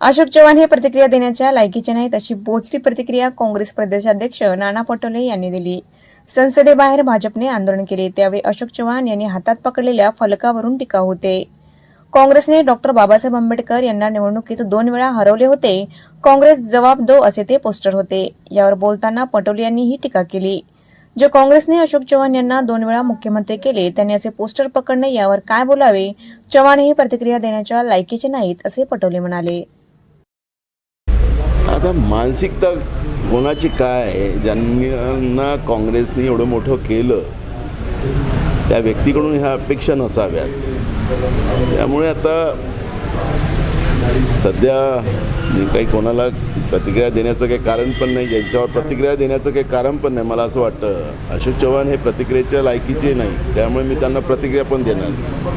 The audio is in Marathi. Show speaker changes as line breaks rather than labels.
अशोक चव्हाण हे प्रतिक्रिया देण्याच्या लायकीचे नाहीत अशी बोचरी प्रतिक्रिया काँग्रेस प्रदेशाध्यक्ष नाना पटोले यांनी दिली. संसदेबाहेर भाजपने आंदोलन केले त्यावेळी अशोक चव्हाण यांनी हातात पकडलेल्या फलकावरून टीका होते. काँग्रेसने डॉक्टर बाबासाहेब आंबेडकर यांना निवडणुकीत दोन वेळा हरवले होते काँग्रेस जबाब दो असे ते पोस्टर होते. यावर बोलताना पटोले यांनी ही टीका केली. जे काँग्रेसने अशोक चव्हाण यांना दोन वेळा मुख्यमंत्री केले त्यांनी असे पोस्टर पकडणे यावर काय बोलावे? चव्हाण ही प्रतिक्रिया देण्याच्या लायकीचे नाहीत असे पटोले म्हणाले.
आता मानसिकता कोणाची काय आहे? ज्यांना काँग्रेसने एवढं मोठं केलं त्या व्यक्तीकडून ह्या अपेक्षा नसाव्यात. त्यामुळे आता सध्या काही कोणाला प्रतिक्रिया देण्याचं काही कारण पण नाही ज्यांच्यावर प्रतिक्रिया देण्याचं काही कारण पण नाही मला असं वाटतं. अशोक चव्हाण हे प्रतिक्रियेच्या लायकीचे नाही त्यामुळे मी त्यांना प्रतिक्रिया पण देणार नाही.